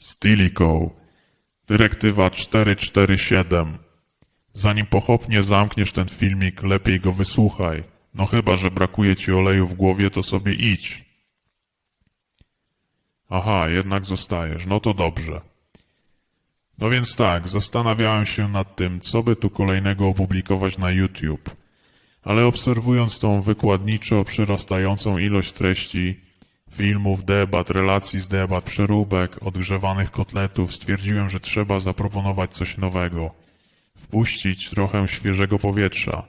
Stilico. Dyrektywa 447. Zanim pochopnie zamkniesz ten filmik, lepiej go wysłuchaj. No chyba, że brakuje ci oleju w głowie, to sobie idź. Aha, jednak zostajesz. No to dobrze. No więc tak, zastanawiałem się nad tym, co by tu kolejnego opublikować na YouTube. Ale obserwując tą wykładniczo przyrastającą ilość treści, filmów, debat, relacji z debat, przeróbek, odgrzewanych kotletów, stwierdziłem, że trzeba zaproponować coś nowego. Wpuścić trochę świeżego powietrza.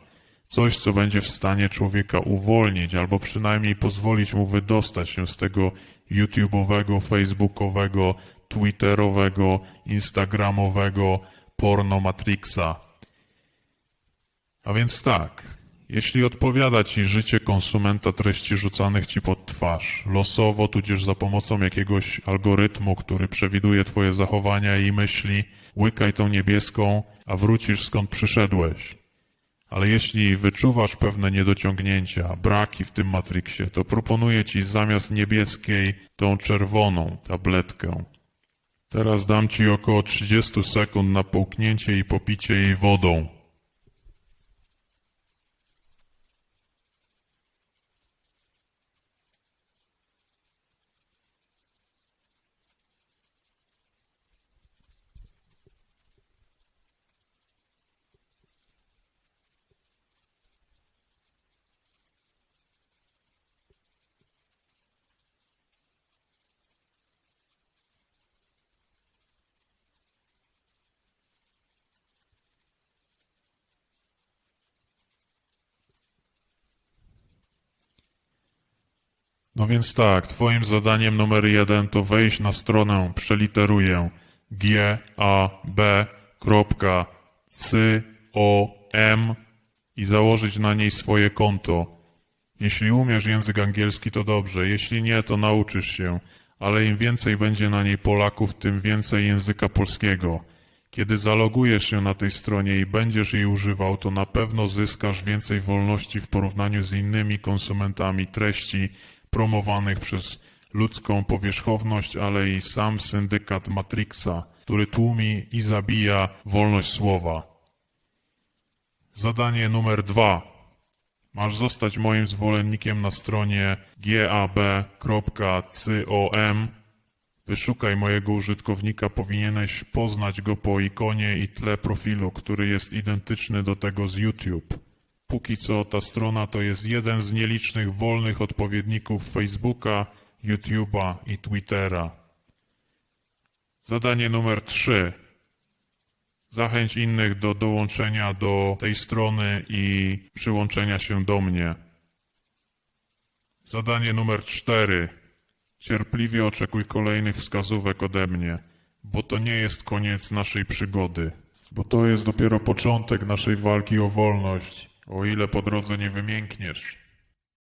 Coś, co będzie w stanie człowieka uwolnić, albo przynajmniej pozwolić mu wydostać się z tego YouTube'owego, Facebookowego, Twitterowego, Instagramowego porno Matrixa. A więc tak, jeśli odpowiada Ci życie konsumenta treści rzucanych Ci pod twarz, losowo, tudzież za pomocą jakiegoś algorytmu, który przewiduje Twoje zachowania i myśli, łykaj tą niebieską, a wrócisz skąd przyszedłeś. Ale jeśli wyczuwasz pewne niedociągnięcia, braki w tym Matrixie, to proponuję Ci zamiast niebieskiej tą czerwoną tabletkę. Teraz dam Ci około 30 sekund na połknięcie i popicie jej wodą. No więc tak, twoim zadaniem numer jeden to wejść na stronę, przeliteruję g a b kropka c o m i założyć na niej swoje konto. Jeśli umiesz język angielski, to dobrze, jeśli nie, to nauczysz się, ale im więcej będzie na niej Polaków, tym więcej języka polskiego. Kiedy zalogujesz się na tej stronie i będziesz jej używał, to na pewno zyskasz więcej wolności w porównaniu z innymi konsumentami treści promowanych przez ludzką powierzchowność, ale i sam syndykat Matrixa, który tłumi i zabija wolność słowa. Zadanie numer dwa. Masz zostać moim zwolennikiem na stronie gab.com. Wyszukaj mojego użytkownika, powinieneś poznać go po ikonie i tle profilu, który jest identyczny do tego z YouTube. Póki co ta strona to jest jeden z nielicznych wolnych odpowiedników Facebooka, YouTube'a i Twittera. Zadanie numer 3. Zachęć innych do dołączenia do tej strony i przyłączenia się do mnie. Zadanie numer 4. Cierpliwie oczekuj kolejnych wskazówek ode mnie, bo to nie jest koniec naszej przygody, bo to jest dopiero początek naszej walki o wolność, o ile po drodze nie wymiękniesz.